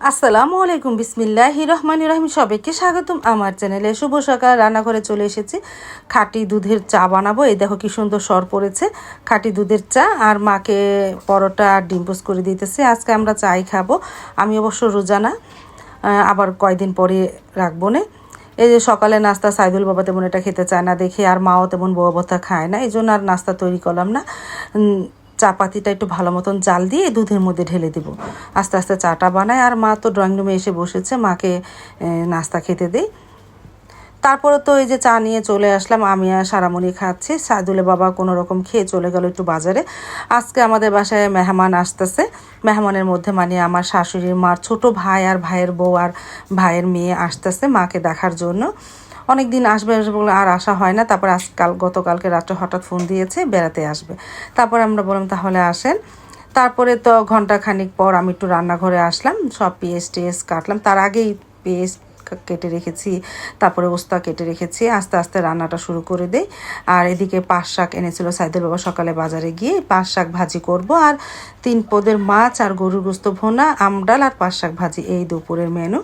আসসালামু আলাইকুম বিসমিল্লাহ রহমান রহিম। সবাইকে স্বাগতম। আমার চ্যানেলে শুভ সকাল। রান্নাঘরে চলে এসেছি। খাঁটি দুধের চা বানাবো। এই দেখো কি সুন্দর সর পড়েছে। খাঁটি দুধের চা। আর মাকে পরোটা আর ডিম পোস্ট করে দিতেছে। আজকে আমরা চাই খাব। আমি অবশ্য রোজানা। আবার কয়দিন পরে রাখব না। এই যে সকালে নাস্তা সাইদুল বাবা তেমন এটা খেতে চায় না দেখে। আর মাও তেমন বউ খায় না। এই জন্য আর নাস্তা তৈরি করলাম না। চা পাতিটা একটু ভালো মতন জাল দিয়ে দুধের মধ্যে ঢেলে দেব। আস্তে আস্তে চাটা বানায় আর মা তো ড্রয়িং রুমে এসে বসেছে, মাকে নাস্তা খেতে দেই। তারপরে তো এই যে চা নিয়ে চলে আসলাম, আমি আর সারামণি খাচ্ছি। সাদুলে বাবা কোনো রকম খেয়ে চলে গেল একটু বাজারে। আজকে আমাদের বাসায় মেহমান আসতেছে। মেহমানের মধ্যে মানে আমার শাশুড়ির মার ছোট ভাই আর ভাইয়ের বউ আর ভাইয়ের মেয়ে আসতেছে মাকে দেখার জন্য। অনেক দিন আসবে আসবে বলে আর আসা হয় না। তারপর আজকাল গতকালকে রাত্রে হঠাৎ ফোন দিয়েছে, বেড়াতে আসবে। তারপর আমরা বললাম, তাহলে আসেন। তারপরে তো ঘণ্টা খানিক পর আমি একটু রান্নাঘরে আসলাম, সব পেঁয়াজ টেস কাটলাম। তার আগেই পেস্ট কেটে রেখেছি, তারপরে ওস্তা কেটে রেখেছি, আস্তে আস্তে রান্নাটা শুরু করে দেই। আর এদিকে পাঁচ শাক এনেছিল সাইদুল বাবা সকালে বাজারে গিয়ে, পাঁচ শাক ভাজি করব। আর তিন পদের মাছ আর গরুর গোস্ত ভোনা আমডাল আর পাঁচ শাক ভাজি, এই দুপুরের মেনু।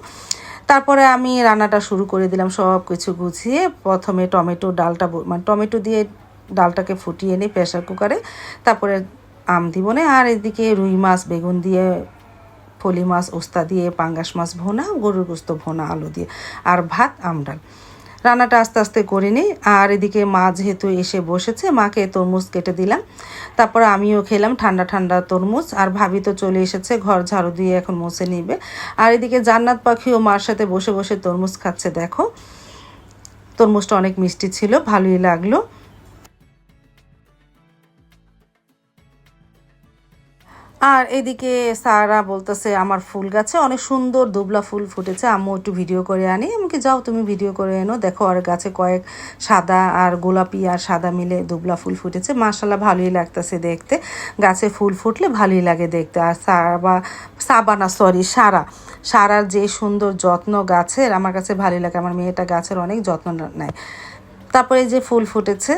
তারপরে আমি রান্নাটা শুরু করে দিলাম সব কিছু গুছিয়ে। প্রথমে টমেটো ডালটা মানে টমেটো দিয়ে ডালটাকে ফুটিয়ে নিই প্রেশার কুকারে। তারপরে আম দিব না, আর এদিকে রুই মাছ, বেগুন দিয়ে, ফলি মাছ, ওস্তা দিয়ে, পাঙ্গাস মাছ ভোনা, গরুর গোস্ত ভোনা, আলু দিয়ে, আর ভাত আমডাল রান্নাটা আস্তে আস্তে করে নিই। আর এদিকে মা যেহেতু এসে বসেছে, মাকে তরমুজ কেটে দিলাম। তারপর আমিও খেলাম ঠান্ডা ঠান্ডা তরমুজ। আর ভাবি তো চলে এসেছে, ঘর ঝাড়ু দিয়ে এখন মুছে নিবে। আর এদিকে জান্নাত পাখিও মার সাথে বসে বসে তরমুজ খাচ্ছে, দেখো। তরমুজটা অনেক মিষ্টি ছিল, ভালোই লাগল। আর এদিকে সারা বলতেছে, আমার ফুল গাছে অনেক সুন্দর দুবলা ফুল ফুটেছে। আম্মু একটু ভিডিও করে আনি। আমাকে যাও তুমি ভিডিও করে এনো। দেখো আর গাছে কয়েক সাদা আর গোলাপি আর সাদা মিলে দুবলা ফুল ফুটেছে। মাশাল্লাহ ভালোই লাগতেছে দেখতে। গাছে ফুল ফুটলে ভালোই লাগে দেখতে। আর সারা সাবা, সাবানা সরি সারা। সারার যে সুন্দর যত্ন গাছের, আমার কাছে ভালোই লাগে। আমার মেয়েটা গাছের অনেক যত্ন নেয়। তারপরে যে ফুল ফুটেছে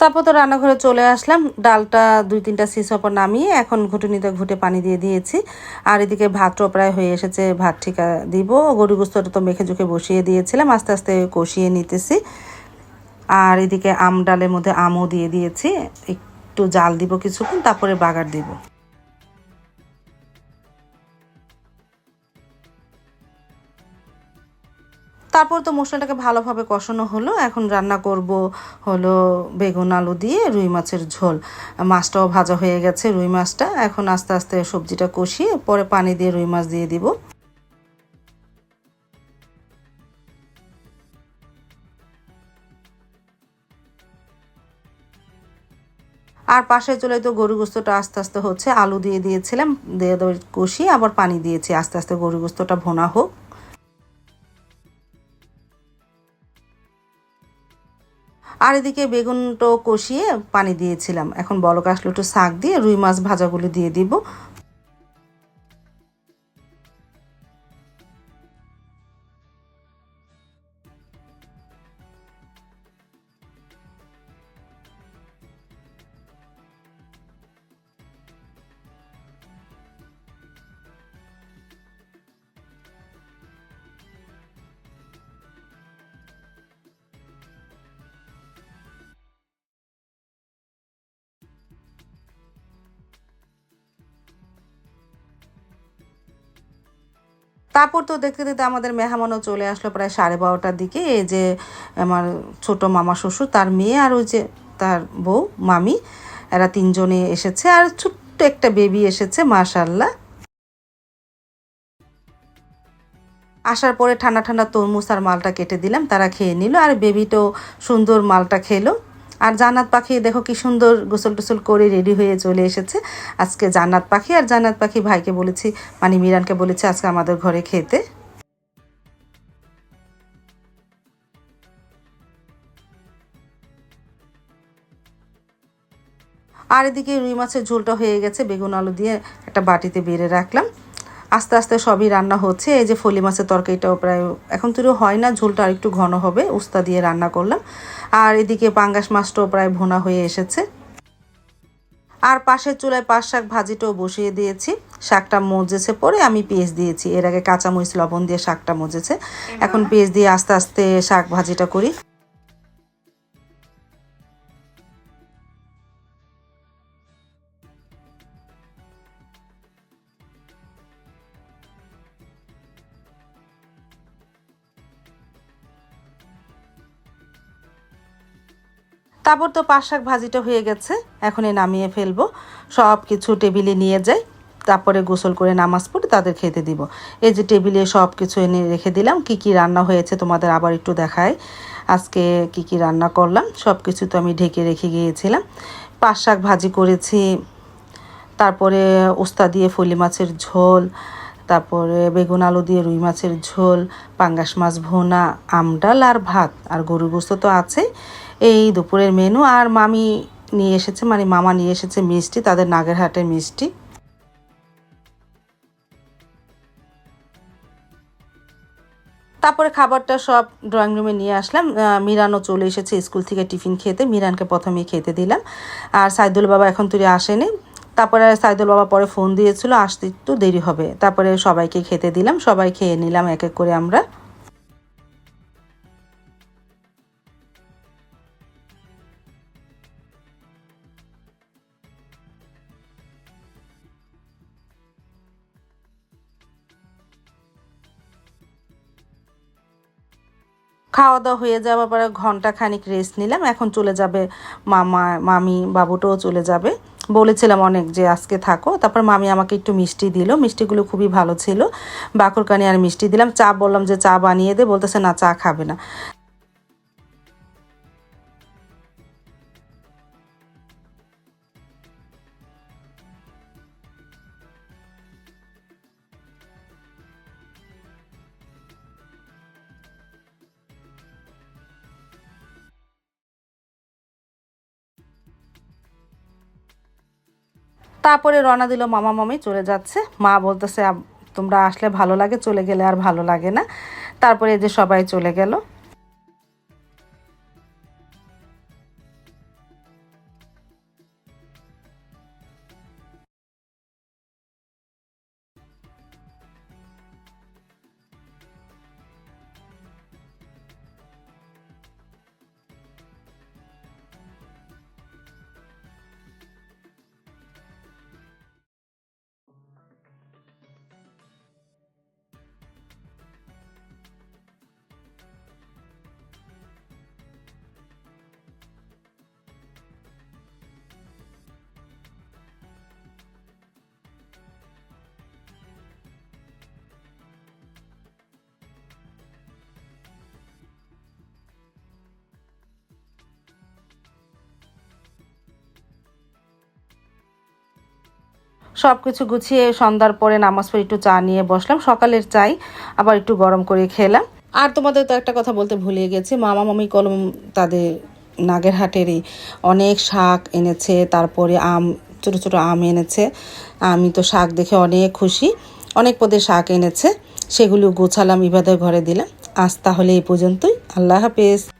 তারপর তো রান্নাঘরে চলে আসলাম। ডালটা দুই তিনটা সিস ওপর নামিয়ে এখন ঘুটুনিতে ঘুটে পানি দিয়ে দিয়েছি। আর এদিকে ভাতটা প্রায় হয়ে এসেছে, ভাত ঠিকা দিব। গরু গোস্তটা তো মেখে জুখে বসিয়ে দিয়েছিলাম, আস্তে আস্তে কষিয়ে নিতেছি। আর এদিকে আম ডালের মধ্যে আমও দিয়ে দিয়েছি। একটু জাল দিব কিছুক্ষণ, তারপরে বাগার দিব। তারপর তো মশলাটাকে ভালোভাবে কষানো হলো। এখন রান্না করব হলো বেগুন আলু দিয়ে রুই মাছের ঝোল। মাছটাও ভাজা হয়ে গেছে রুই মাছটা। এখন আস্তে আস্তে সবজিটা কষিয়ে পরে পানি দিয়ে রুই মাছ দিয়ে দিব। আর পাশে চলে তো গরু গোস্তটা আস্তে আস্তে হচ্ছে। আলু দিয়ে দিয়েছিলাম, দিয়ে কষিয়ে আবার পানি দিয়েছি। আস্তে আস্তে গরু গোস্তটা ভোনা হোক। আর এদিকে বেগুনটাও কষিয়ে পানি দিয়েছিলাম। এখন বলক একটু শাক দিয়ে রুই মাছ ভাজাগুলো দিয়ে দিব। তারপর তো দেখতে দেখতে আমাদের মেহমানও চলে আসলো প্রায় সাড়ে বারোটার দিকে। এই যে আমার ছোট মামা শ্বশুর, তার মেয়ে আর ওই যে তার বউ, মামি, এরা তিনজনে এসেছে। আর ছোট্ট একটা বেবি এসেছে মাশাল্লাহ আসার পরে ঠান্ডা ঠান্ডা তরমুজ আর মালটা কেটে দিলাম, তারা খেয়ে নিল। আর বেবিটাও সুন্দর মালটা খেলো। আর জান্নাত পাখি, দেখো কি সুন্দর গোসল টোসল করে রেডি হয়ে চলে এসেছে। আজকে জান্নাত পাখি আর জান্নাত পাখি ভাইকে বলেছি মানে মিরানকে বলেছি আজকে আমাদের ঘরে খেতে। আর এদিকে রুই মাছের ঝোলটা হয়ে গেছে, বেগুন আলু দিয়ে একটা বাটিতে বেড়ে রাখলাম। আস্তে আস্তে সবই রান্না হচ্ছে। এই যে ফলি মাছের তরকারিটাও প্রায় এখন তো হয় না ঝোলটা আর একটু ঘন হবে উস্তা দিয়ে রান্না করলাম। আর এদিকে পাঙ্গাস মাছটাও প্রায় ভোনা হয়ে এসেছে। আর পাশের চুলায় পাশ শাক ভাজিটাও বসিয়ে দিয়েছি। শাকটা মজেছে পরে আমি পেঁয়াজ দিয়েছি। এর আগে কাঁচামরিচ লবণ দিয়ে শাকটা মজেছে। এখন পেঁয়াজ দিয়ে আস্তে আস্তে শাক ভাজিটা করি। তারপর তো পাঁচ শাক ভাজিটা হয়ে গেছে এখন এ নামিয়ে ফেলব। সব কিছু টেবিলে নিয়ে যাই, তারপরে গোসল করে নামাজ পড়ে তাদের খেতে দিব। এই যে টেবিলে সব কিছু এনে রেখে দিলাম, কি কি রান্না হয়েছে তোমাদের আবার একটু দেখায় আজকে কি কি রান্না করলাম, সব কিছু তো আমি ঢেকে রেখে গিয়েছিলাম। পাঁচ শাক ভাজি করেছি, তারপরে উস্তা দিয়ে ফলি মাছের ঝোল, তারপরে বেগুন আলু দিয়ে রুই মাছের ঝোল, পাঙ্গাস মাছ ভোনা আমডাল আর ভাত। আর গরু গোস্ত তো আছে এই দুপুরের মেনু আর মামি নিয়ে এসেছে মানে মামা নিয়ে এসেছে মিষ্টি, তাদের নাগেরহাটের মিষ্টি। তারপরে খাবারটা সব ড্রয়িং রুমে নিয়ে আসলাম। মিরানও চলে এসেছে স্কুল থেকে টিফিন খেতে, মিরানকে প্রথমেই খেতে দিলাম। আর সাইদুল বাবা এখন তুই আসেনি। তারপরে সাইদুল বাবা পরে ফোন দিয়েছিল, আসতে একটু দেরি হবে। তারপরে সবাইকে খেতে দিলাম, সবাই খেয়ে নিলাম এক এক করে আমরা। খাওয়া দাওয়া হয়ে যাওয়ার পরে ঘণ্টা খানিক রেস্ট নিলাম। এখন চলে যাবে মামা, মামি, বাবুটাও চলে যাবে। বলেছিলাম অনেক যে আজকে থাকো। তারপর মামি আমাকে একটু মিষ্টি দিল। মিষ্টিগুলো খুবই ভালো ছিল। বাকুরকানি আর মিষ্টি দিলাম। চা বললাম যে চা বানিয়ে দে। বলতেছে, না, চা খাবে না। তারপরে রওনা দিল মামা মামি, চলে যাচ্ছে। মা বলতেছে তোমরা আসলে ভালো লাগে, চলে গেলে আর ভালো লাগে না। তারপরে যে সবাই চলে গেল। সব কিছু গুছিয়ে সন্ধ্যার পরে নামাজ পড়ে একটু চা নিয়ে বসলাম। সকালের চাই, আবার একটু গরম করে খেলাম। আর তোমাদের তো একটা কথা বলতে ভুলে গেছি, মামা মামি কলম তাদের নাগেরহাটেরই অনেক শাক এনেছে, তারপরে আম, ছোট ছোট আম এনেছে। আমি তো শাক দেখে অনেক খুশি। অনেক পদে শাক এনেছে, সেগুলো গোছালাম, ইবাদের ঘরে দিলাম। আজ তাহলে এই পর্যন্তই। আল্লাহ হাফেজ।